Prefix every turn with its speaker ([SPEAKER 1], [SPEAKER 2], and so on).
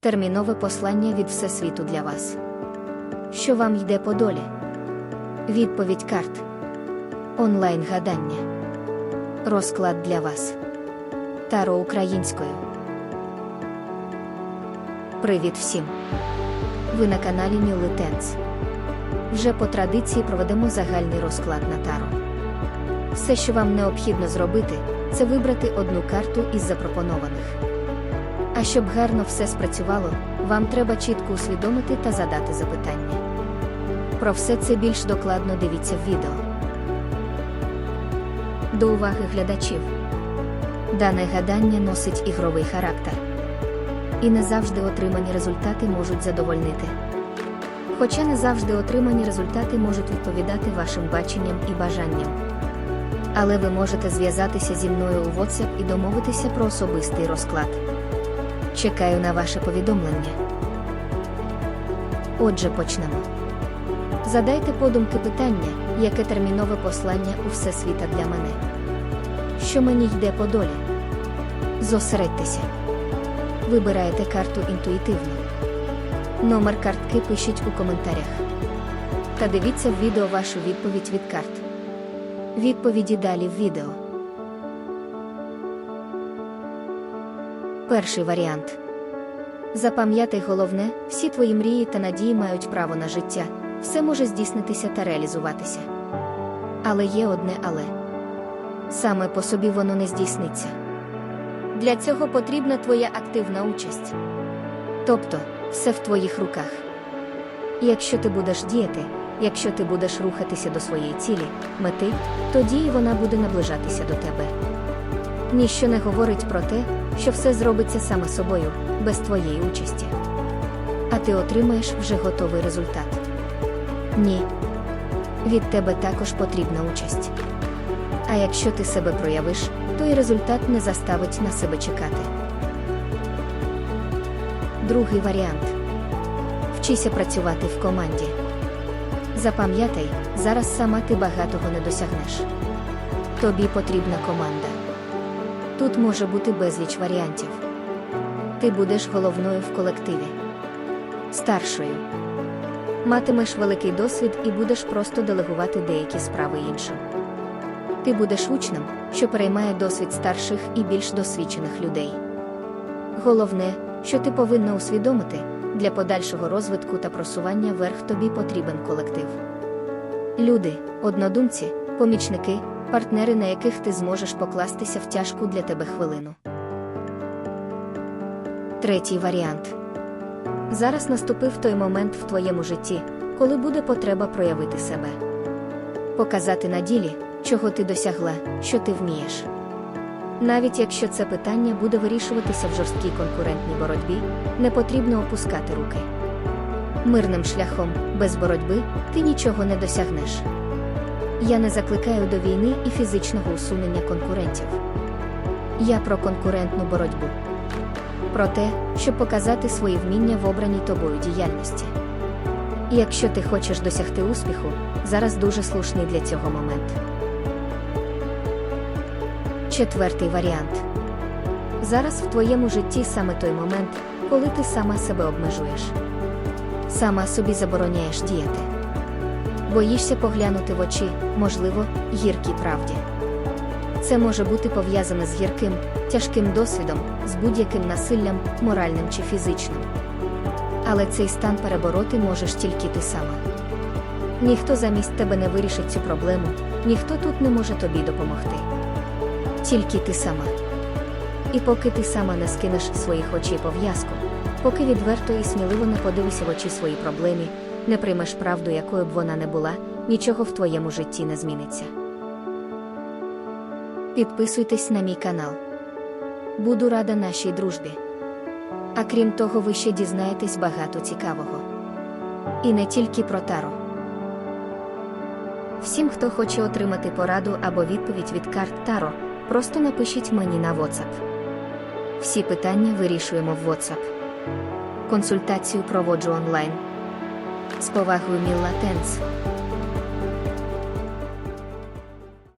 [SPEAKER 1] Термінове послання від Всесвіту для вас. Що вам йде по долі? Відповідь карт. Онлайн гадання. Розклад для вас. Таро українською. Привіт всім! Ви на каналі Нілитенс. Вже по традиції проведемо загальний розклад на таро. Все, що вам необхідно зробити, це вибрати одну карту із запропонованих. А щоб гарно все спрацювало, вам треба чітко усвідомити та задати запитання. Про все це більш докладно дивіться в відео. До уваги глядачів. Дане гадання носить ігровий характер. І не завжди отримані результати можуть задовольнити. Хоча не завжди отримані результати можуть відповідати вашим баченням і бажанням. Але ви можете зв'язатися зі мною у WhatsApp і домовитися про особистий розклад. Чекаю на ваше повідомлення. Отже, почнемо. Задайте подумки питання, яке термінове послання у Всесвіта для мене. Що мені йде по долі? Зосередьтеся. Вибираєте карту інтуїтивно. Номер картки пишіть у коментарях. Та дивіться в відео вашу відповідь від карт. Відповіді далі в відео. Перший варіант. Запам'ятай головне, всі твої мрії та надії мають право на життя, все може здійснитися та реалізуватися. Але є одне але. Саме по собі воно не здійсниться. Для цього потрібна твоя активна участь. Тобто, все в твоїх руках. І якщо ти будеш діяти, якщо ти будеш рухатися до своєї цілі, мети, тоді і вона буде наближатися до тебе. Ніщо не говорить про те, що все зробиться саме собою, без твоєї участі. А ти отримаєш вже готовий результат. Ні. Від тебе також потрібна участь. А якщо ти себе проявиш, то і результат не заставить на себе чекати. Другий варіант. Вчися працювати в команді. Запам'ятай, зараз сама ти багатого не досягнеш. Тобі потрібна команда. Тут може бути безліч варіантів. Ти будеш головною в колективі, старшою. Матимеш великий досвід і будеш просто делегувати деякі справи іншим. Ти будеш учнем, що переймає досвід старших і більш досвідчених людей. Головне, що ти повинна усвідомити, для подальшого розвитку та просування вверх тобі потрібен колектив. Люди, однодумці, помічники, партнери, на яких ти зможеш покластися в тяжку для тебе хвилину. Третій варіант. Зараз наступив той момент в твоєму житті, коли буде потреба проявити себе. Показати на ділі, чого ти досягла, що ти вмієш. Навіть якщо це питання буде вирішуватися в жорсткій конкурентній боротьбі, не потрібно опускати руки. Мирним шляхом, без боротьби, ти нічого не досягнеш. Я не закликаю до війни і фізичного усунення конкурентів. Я про конкурентну боротьбу. Про те, щоб показати свої вміння в обраній тобою діяльності. І якщо ти хочеш досягти успіху, зараз дуже слушний для цього момент. Четвертий варіант. Зараз в твоєму житті саме той момент, коли ти сама себе обмежуєш. Сама собі забороняєш діяти. Боїшся поглянути в очі, можливо, гіркій правді. Це може бути пов'язане з гірким, тяжким досвідом, з будь-яким насиллям, моральним чи фізичним. Але цей стан перебороти можеш тільки ти сама. Ніхто замість тебе не вирішить цю проблему, ніхто тут не може тобі допомогти. Тільки ти сама. І поки ти сама не скинеш своїх очей пов'язку, поки відверто і сміливо не подивишся в очі своїй проблемі, не приймеш правду, якою б вона не була, нічого в твоєму житті не зміниться. Підписуйтесь на мій канал. Буду рада нашій дружбі. А крім того, ви ще дізнаєтесь багато цікавого. І не тільки про таро. Всім, хто хоче отримати пораду або відповідь від карт Таро, просто напишіть мені на WhatsApp. Всі питання вирішуємо в WhatsApp. Консультацію проводжу онлайн. З повагою Мілла Тенс.